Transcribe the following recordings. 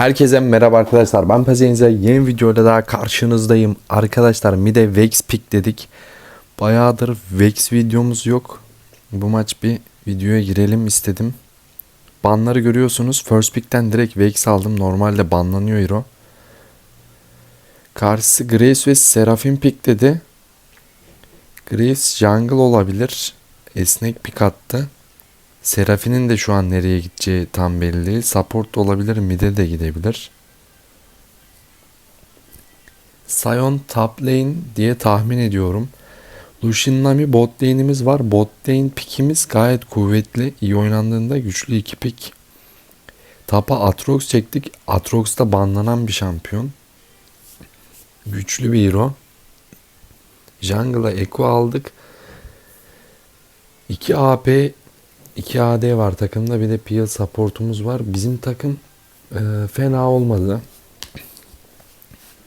Herkese merhaba arkadaşlar. Ben Pazenize yeni videoyla daha karşınızdayım. Arkadaşlar Mide Vex Pick dedik. Bayağıdır Vex videomuz yok. Bu maç bir videoya girelim istedim. Banları görüyorsunuz. First Pick'ten direkt Vex aldım. Normalde banlanıyor hero. Karşısı Grace ve Seraphim Pick dedi. Grace Jungle olabilir. Esnek pick attı. Serafin'in de şu an nereye gideceği tam belli. Support da olabilir, mid'e de gidebilir. Sion top lane diye tahmin ediyorum. Lucian Nami bot lane'imiz var. Bot lane pick'imiz gayet kuvvetli. İyi oynandığında güçlü iki pick. Tapa Atrox çektik. Atrox da banlanan bir şampiyon. Güçlü bir hero. Jungle'a Echo aldık. 2 AP 2 AD var takımda bir de PL supportumuz var. Bizim takım e, fena olmadı.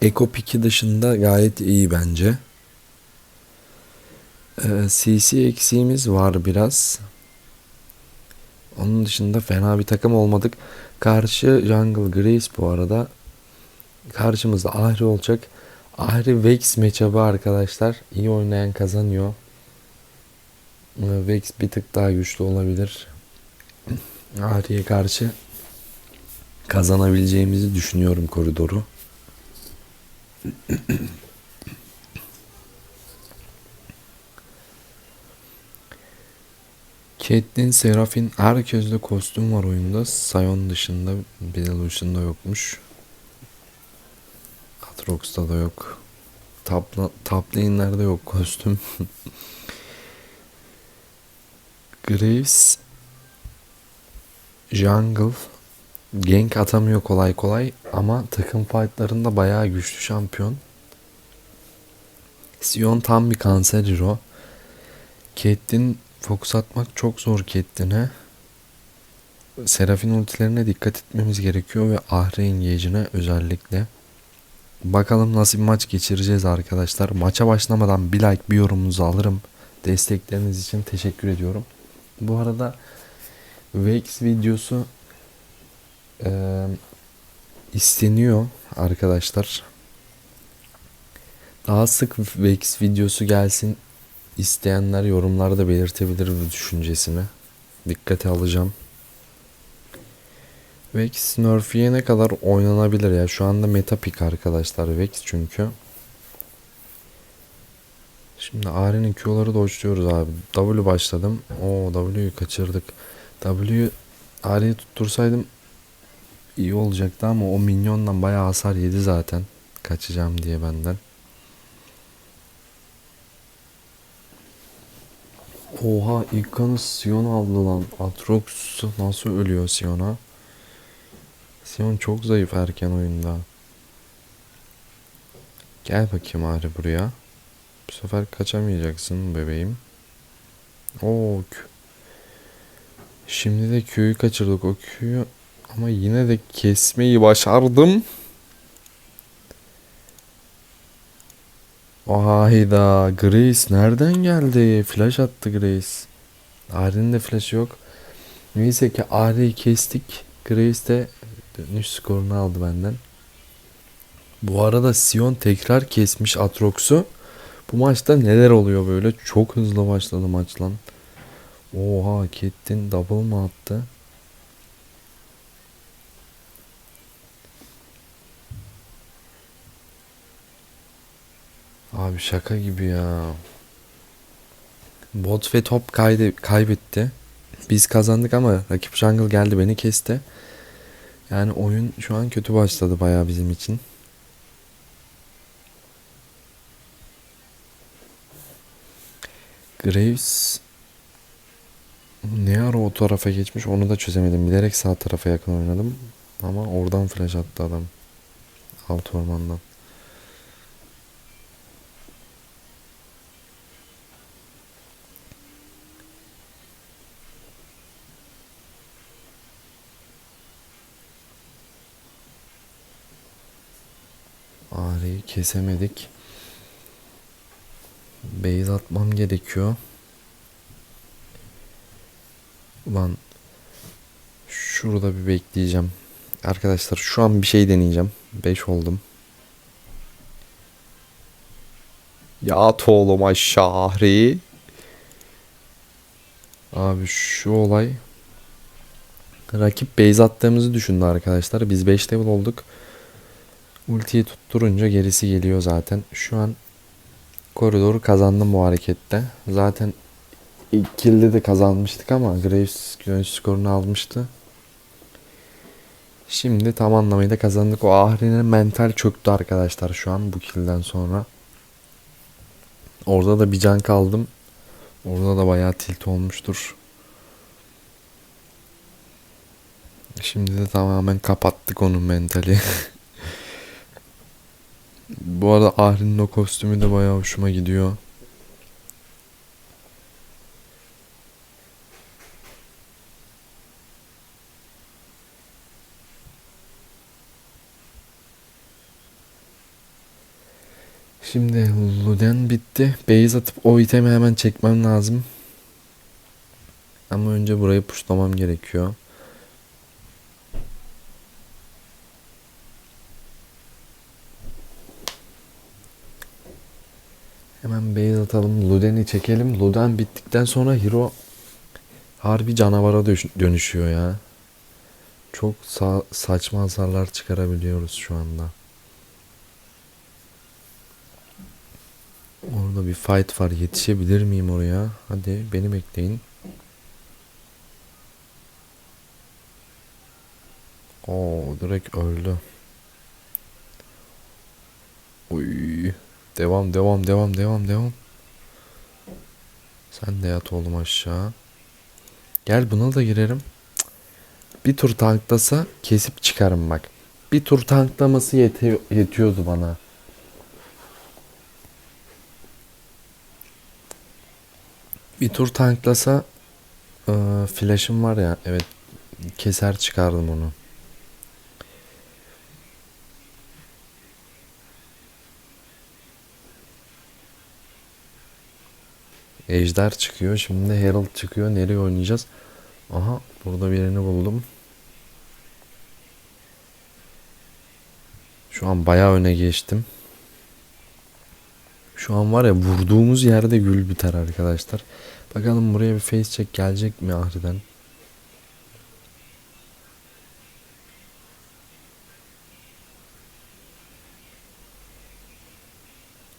Eco Pick'i dışında gayet iyi bence. E, CC eksiğimiz var biraz. Onun dışında fena bir takım olmadık. Karşı Jungle Grace bu arada. Karşımızda Ahri olacak. Ahri Vex matchup'ı arkadaşlar. İyi oynayan kazanıyor. Vex bir tık daha güçlü olabilir. Ahri'ye karşı kazanabileceğimizi düşünüyorum koridoru. Caitlyn, Serafin, herkeste kostüm var oyunda. Sion dışında Lucian'da yokmuş. Atrox'ta da yok. Top, top yok kostüm. Graves Jungle Gank atamıyor kolay kolay ama takım fightlarında bayağı güçlü şampiyon. Sion tam bir kanser hero. Caitlyn fokus atmak çok zor Caitlyn'e. Serafin ultilerine dikkat etmemiz gerekiyor ve Ahri engage'ine özellikle. Bakalım nasıl bir maç geçireceğiz arkadaşlar. Maça başlamadan bir like bir yorumunuzu alırım. Destekleriniz için teşekkür ediyorum. Bu arada Vex videosu e, isteniyor arkadaşlar. Daha sık Vex videosu gelsin isteyenler yorumlarda belirtebilir bu düşüncesini. Dikkate alacağım. Vex nerf'ye ne kadar oynanabilir ya. Şu anda meta pick arkadaşlar Vex çünkü. Şimdi Ari'nin Q'ları dodge'luyoruz abi. W başladım. O W'yu kaçırdık. W Ari'yi tuttursaydım iyi olacaktı ama o minyondan bayağı hasar yedi zaten. Kaçacağım diye benden. Oha ilk Sion aldı lan. Atrox nasıl ölüyor Sion'a? Sion çok zayıf erken oyunda. Gel bakayım Ari buraya. Bu sefer kaçamayacaksın bebeğim. Oo. Şimdi de köyü kaçırdık o köyü. Ama yine de kesmeyi başardım. Hayda Grace nereden geldi? Flash attı Grace. Ari'nin de flash yok. Neyse ki Ari'yi kestik. Grace de dönüş skorunu aldı benden. Bu arada Sion tekrar kesmiş Atrox'u. Bu maçta neler oluyor böyle? Çok hızlı başladı maç lan. Oha Kettin double mı attı? Abi şaka gibi ya. Bot ve top kaydı, kaybetti. Biz kazandık ama rakip jungle geldi beni kesti. Yani oyun şu an kötü başladı bayağı bizim için. Graves ne ara o tarafa geçmiş onu da çözemedim. Bilerek sağ tarafa yakın oynadım. Ama oradan flash attı adam. Alt ormandan. Ağrıyı kesemedik. Base atmam gerekiyor. Ulan şurada bir bekleyeceğim. Arkadaşlar şu an bir şey deneyeceğim. 5 oldum. Ya at oğlum aşağı. Abi şu olay rakip base attığımızı düşündü arkadaşlar. Biz 5 level olduk. Ultiyi tutturunca gerisi geliyor zaten. Şu an koridoru kazandım bu harekette. Zaten ilk kill'de de kazanmıştık ama Graves gönül skorunu almıştı. Şimdi tam anlamıyla kazandık. O Ahri'nin mental çöktü arkadaşlar şu an bu kill'den sonra. Orada da bir can kaldım. Orada da bayağı tilt olmuştur. Şimdi de tamamen kapattık onun mentali. Bu arada Ahri'nin o kostümü de bayağı hoşuma gidiyor. Şimdi Luden bitti. Base atıp o itemi hemen çekmem lazım. Ama önce burayı puşlamam gerekiyor. Hemen base atalım. Luden'i çekelim. Luden bittikten sonra Hero harbi canavara dönüş- dönüşüyor ya. Çok sa- saçma hasarlar çıkarabiliyoruz şu anda. Orada bir fight var. Yetişebilir miyim oraya? Hadi beni bekleyin. Oo direkt öldü. Uy. Devam devam devam devam devam. Sen de yat oğlum aşağı. Gel buna da girerim. Bir tur tanklasa kesip çıkarım bak. Bir tur tanklaması yete- yetiyordu bana. Bir tur tanklasa eee flash'ım var ya evet keser çıkardım onu. Ejder çıkıyor. Şimdi Herald çıkıyor. Nereye oynayacağız? Aha burada birini buldum. Şu an bayağı öne geçtim. Şu an var ya vurduğumuz yerde gül biter arkadaşlar. Bakalım buraya bir face check gelecek mi Ahri'den?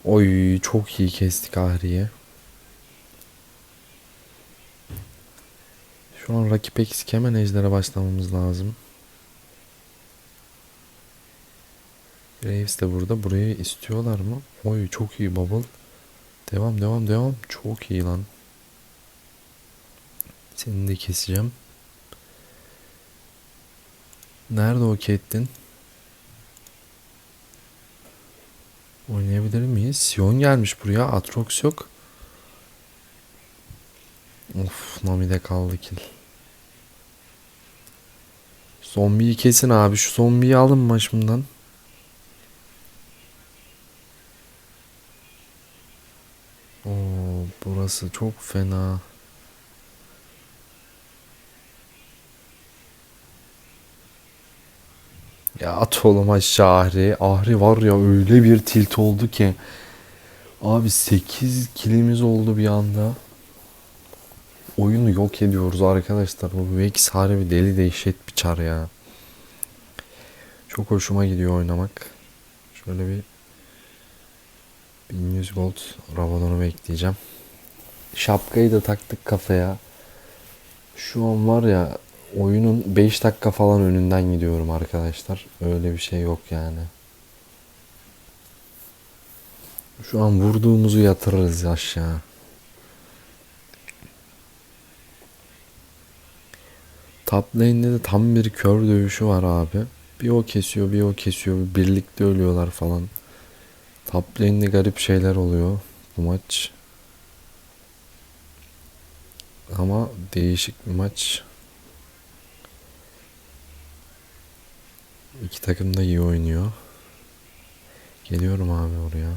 Oy çok iyi kestik Ahri'yi. Şu an rakip eksik hemen ejdere başlamamız lazım. Graves de burada. Burayı istiyorlar mı? Oy çok iyi bubble. Devam devam devam. Çok iyi lan. Seni de keseceğim. Nerede o Caitlyn? Oynayabilir miyiz? Sion gelmiş buraya. Atrox yok. Of Nami'de kaldı kill. Zombiyi kesin abi. Şu zombiyi alın başımdan. Oo, burası çok fena. Ya at oğlum aşağı Ahri. Ahri var ya öyle bir tilt oldu ki. Abi 8 kilimiz oldu bir anda. Oyunu yok ediyoruz arkadaşlar. Bu Vex harbi deli dehşet bir çar ya. Çok hoşuma gidiyor oynamak. Şöyle bir 1100 gold Rabadon'u bekleyeceğim. Şapkayı da taktık kafaya. Şu an var ya oyunun 5 dakika falan önünden gidiyorum arkadaşlar. Öyle bir şey yok yani. Şu an vurduğumuzu yatırırız aşağı. Top de tam bir kör dövüşü var abi. Bir o kesiyor bir o kesiyor. Birlikte ölüyorlar falan. Top lane'de garip şeyler oluyor bu maç. Ama değişik bir maç. İki takım da iyi oynuyor. Geliyorum abi oraya.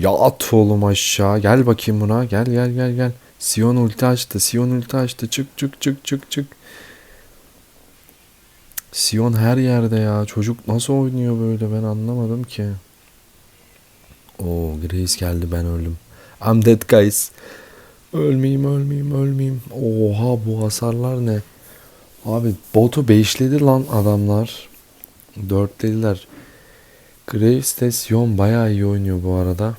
Ya at oğlum aşağı. Gel bakayım buna. Gel gel gel gel. Sion ulti açtı. Sion ulti. Çık çık çık çık çık. Sion her yerde ya. Çocuk nasıl oynuyor böyle ben anlamadım ki. Oo Grace geldi ben öldüm. I'm dead guys. Ölmeyeyim ölmeyeyim ölmeyeyim. Oha bu hasarlar ne? Abi botu 5'ledi lan adamlar. 4'lediler. Graves de Sion bayağı iyi oynuyor bu arada.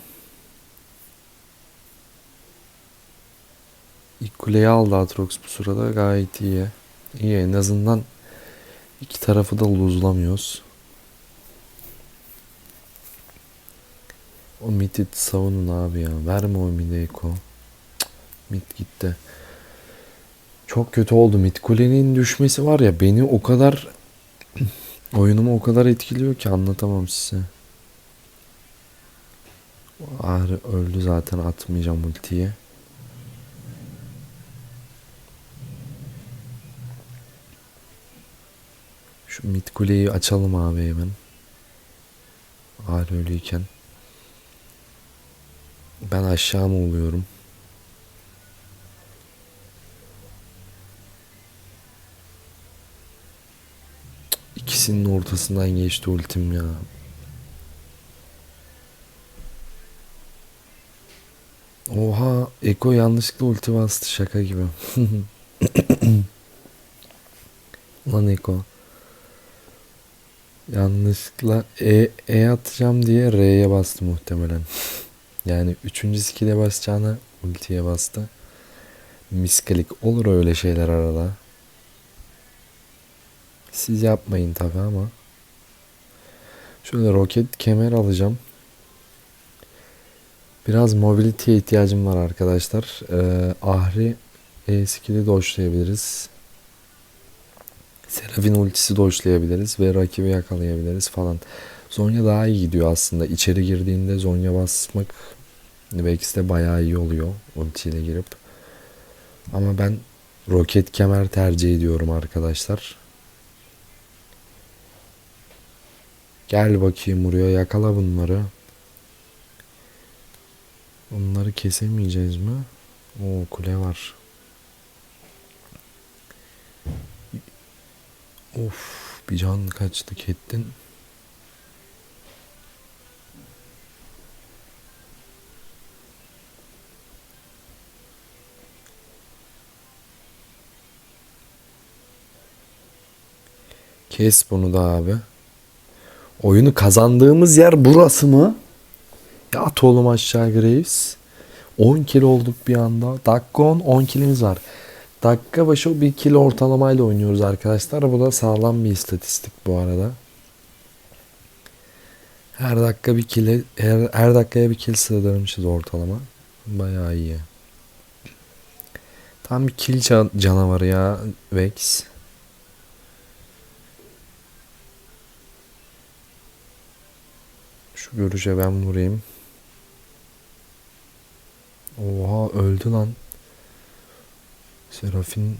İlk kuleyi aldı Atrox bu sırada gayet iyi. İyi en azından iki tarafı da luzlamıyoruz. O mid'i savunun abi ya. Verme o mid'e Eko. Mid gitti. Çok kötü oldu. Mid kulenin düşmesi var ya beni o kadar oyunumu o kadar etkiliyor ki anlatamam size. Ağrı öldü zaten atmayacağım ultiyi. Şu mid kuleyi açalım abi hemen. Ağrı ölüyken. Ben aşağı mı oluyorum? İkisinin ortasından geçti ultim ya. Oha, Eko yanlışlıkla ulti bastı şaka gibi. Lan Eko. Yanlışlıkla E, e atacağım diye R'ye bastı muhtemelen. Yani üçüncü skill'e basacağına ultiye bastı. Misklik olur öyle şeyler arada. Siz yapmayın tabi ama. Şöyle roket kemer alacağım. Biraz mobility'ye ihtiyacım var arkadaşlar. Ee, Ahri E skill'i doşlayabiliriz. Serafin ultisi doşlayabiliriz ve rakibi yakalayabiliriz falan. Zonya daha iyi gidiyor aslında. İçeri girdiğinde Zonya basmak Vex de bayağı iyi oluyor ultiyle girip. Ama ben roket kemer tercih ediyorum arkadaşlar. Gel bakayım buraya yakala bunları. Bunları kesemeyeceğiz mi? O kule var. Of bir can kaçtı kettin. Kes bunu da abi. Oyunu kazandığımız yer burası mı? Ya at oğlum aşağı Graves. 10 kill olduk bir anda. Dakika 10, 10 killimiz var. Dakika başı bir kill ortalamayla oynuyoruz arkadaşlar. Bu da sağlam bir istatistik bu arada. Her dakika bir kill, her, her dakikaya bir kill sığdırmışız ortalama. Bayağı iyi. Tam bir kill can- canavarı ya Vex. Şu görüşe ben vurayım. Oha öldü lan. Serafin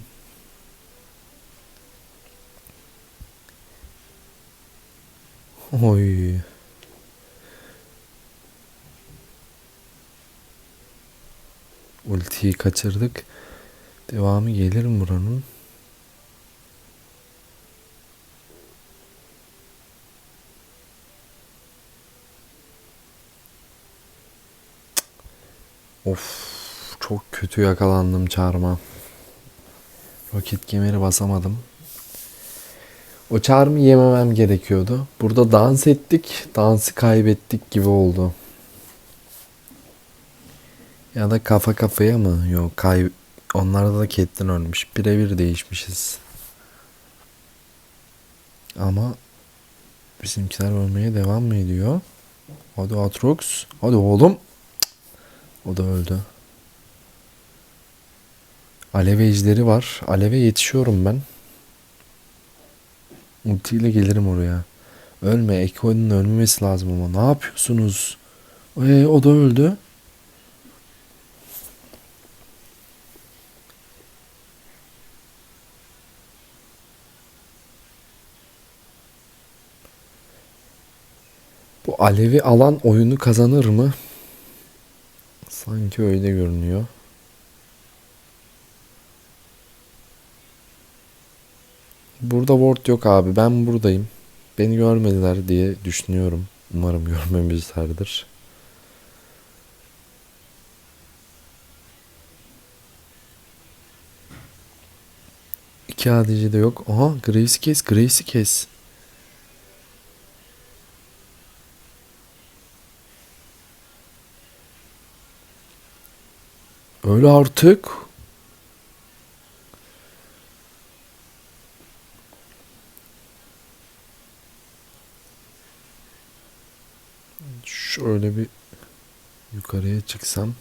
Oy. Ultiyi kaçırdık. Devamı gelir mi buranın? Of çok kötü yakalandım çağrıma. Roket kemeri basamadım. O çağrımı yememem gerekiyordu. Burada dans ettik. Dansı kaybettik gibi oldu. Ya da kafa kafaya mı? Yok kay Onlarda da Catelyn ölmüş. Birebir değişmişiz. Ama bizimkiler ölmeye devam mı ediyor? Hadi Atrox. Hadi oğlum. O da öldü. Alev ejderi var. Aleve yetişiyorum ben. Ultiyle gelirim oraya. Ölme. Eko'nun ölmemesi lazım ama. Ne yapıyorsunuz? Ee, o da öldü. Bu alevi alan oyunu kazanır mı? Sanki öyle görünüyor. Burada ward yok abi. Ben buradayım. Beni görmediler diye düşünüyorum. Umarım görmemişlerdir. İki ADC de yok. Aha Grace'i kes. Grace'i kes. Öyle artık. Şöyle bir yukarıya çıksam.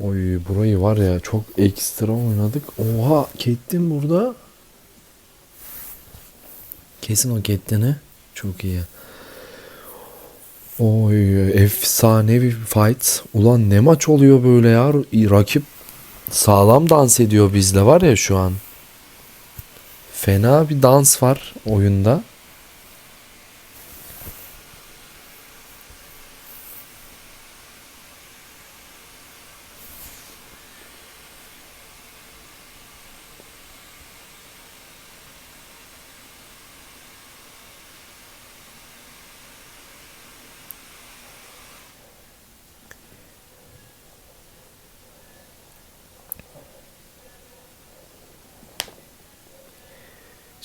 Oy burayı var ya çok ekstra oynadık. Oha Caitlyn burada. Kesin o Caitlyn'i. Çok iyi. Oy efsane bir fight. Ulan ne maç oluyor böyle ya. Rakip sağlam dans ediyor bizle var ya şu an. Fena bir dans var oyunda.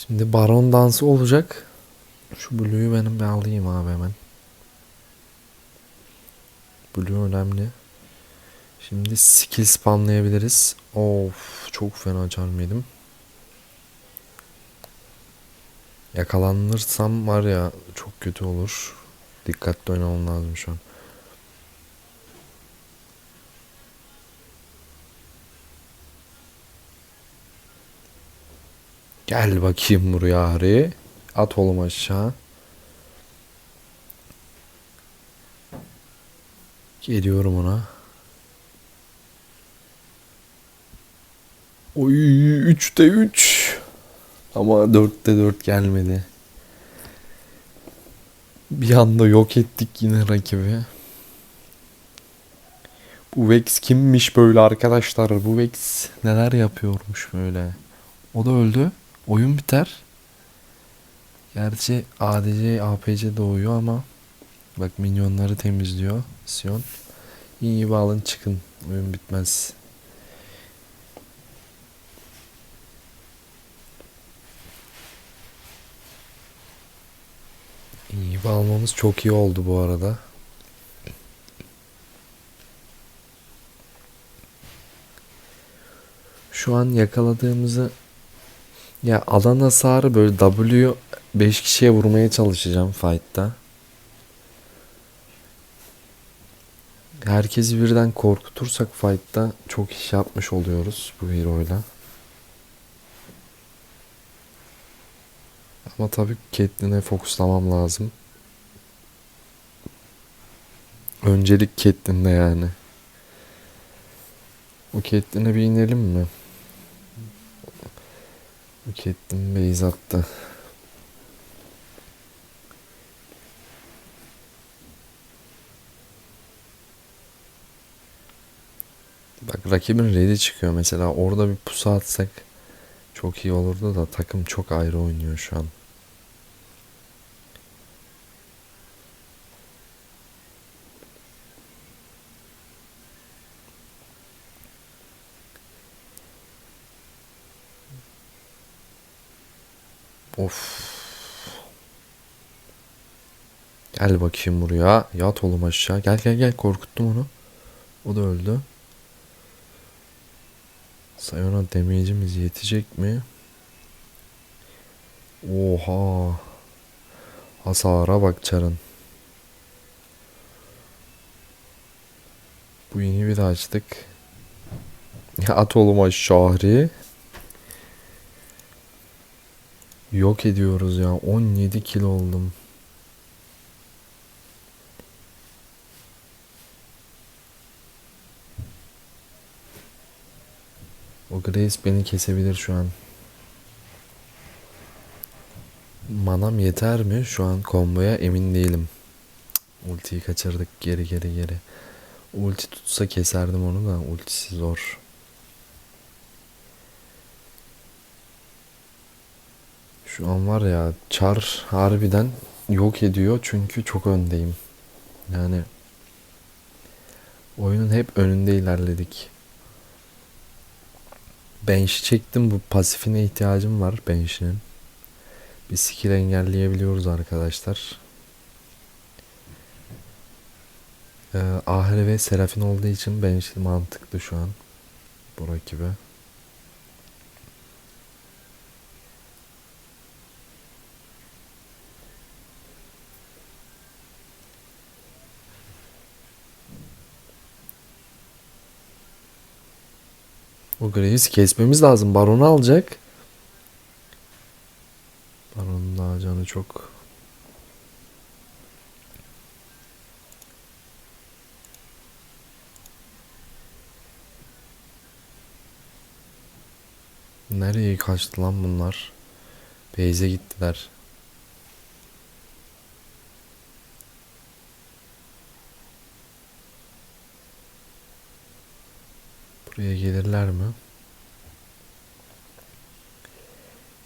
Şimdi baron dansı olacak. Şu Blue'yu benim bir alayım abi hemen. Blue önemli. Şimdi skill spamlayabiliriz. Of çok fena charm yedim. Yakalanırsam var ya çok kötü olur. Dikkatli oynamam lazım şu an. Gel bakayım buraya Harry. At oğlum aşağı. Geliyorum ona. Oy 3'te 3. Ama 4'te 4 gelmedi. Bir anda yok ettik yine rakibi. Bu Vex kimmiş böyle arkadaşlar? Bu Vex neler yapıyormuş böyle? O da öldü. Oyun biter. Gerçi ADC, APC doğuyor ama bak minyonları temizliyor Sion. İyi bağlın çıkın. Oyun bitmez. İyi almamız çok iyi oldu bu arada. Şu an yakaladığımızı ya alan hasarı böyle W 5 kişiye vurmaya çalışacağım fight'ta. Herkesi birden korkutursak fight'ta çok iş yapmış oluyoruz bu hero'yla. Ama tabii Caitlyn'e fokuslamam lazım. Öncelik Caitlyn'de yani. O Caitlyn'e bir inelim mi? Caitlyn base attı. Bak rakibin ready çıkıyor mesela orada bir pusu atsak çok iyi olurdu da takım çok ayrı oynuyor şu an. Of. Gel bakayım buraya. Yat oğlum aşağı. Gel gel gel korkuttum onu. O da öldü. Sayona damage'imiz yetecek mi? Oha. Hasara bak çarın. Bu yeni bir açtık. Ya at oğlum aşağı. Yok ediyoruz ya. 17 kilo oldum. yerdeyiz. Beni kesebilir şu an. Manam yeter mi? Şu an komboya emin değilim. Ultiyi kaçırdık geri geri geri. Ulti tutsa keserdim onu da ultisi zor. Şu an var ya Char harbiden yok ediyor çünkü çok öndeyim. Yani oyunun hep önünde ilerledik. Bench'i çektim bu pasifine ihtiyacım var bench'inin. Bir skill engelleyebiliyoruz arkadaşlar. Ee, Ahri ve Serafin olduğu için bench mantıklı şu an bu rakibe. O Graves'i kesmemiz lazım. Baron'u alacak. Baron'un daha canı çok. Nereye kaçtı lan bunlar? Beyze gittiler. Buraya gelirler mi?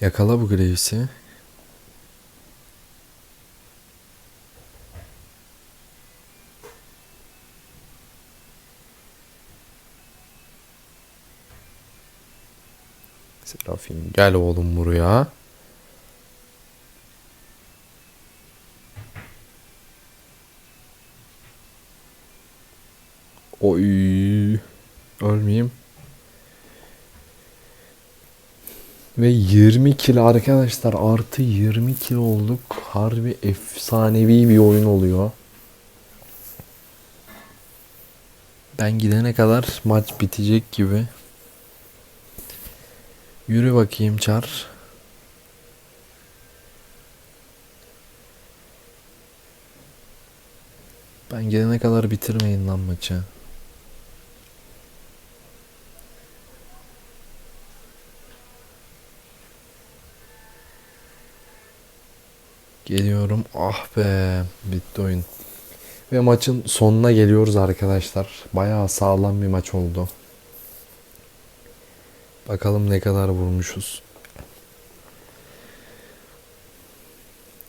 Yakala bu Graves'i. Serafin gel oğlum buraya. Oy. Ölmeyeyim. Ve 20 kill arkadaşlar artı 20 kill olduk. Harbi efsanevi bir oyun oluyor. Ben gidene kadar maç bitecek gibi. Yürü bakayım Çar. Ben gelene kadar bitirmeyin lan maçı. Geliyorum. Ah be. Bitti oyun. Ve maçın sonuna geliyoruz arkadaşlar. Bayağı sağlam bir maç oldu. Bakalım ne kadar vurmuşuz.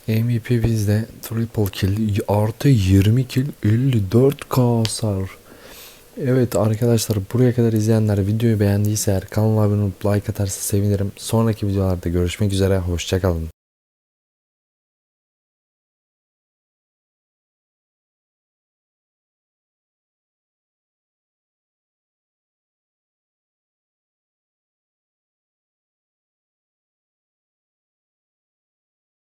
MVP bizde triple kill artı 20 kill 54k hasar. Evet arkadaşlar buraya kadar izleyenler videoyu beğendiyse eğer kanala abone olup like atarsa sevinirim. Sonraki videolarda görüşmek üzere hoşçakalın.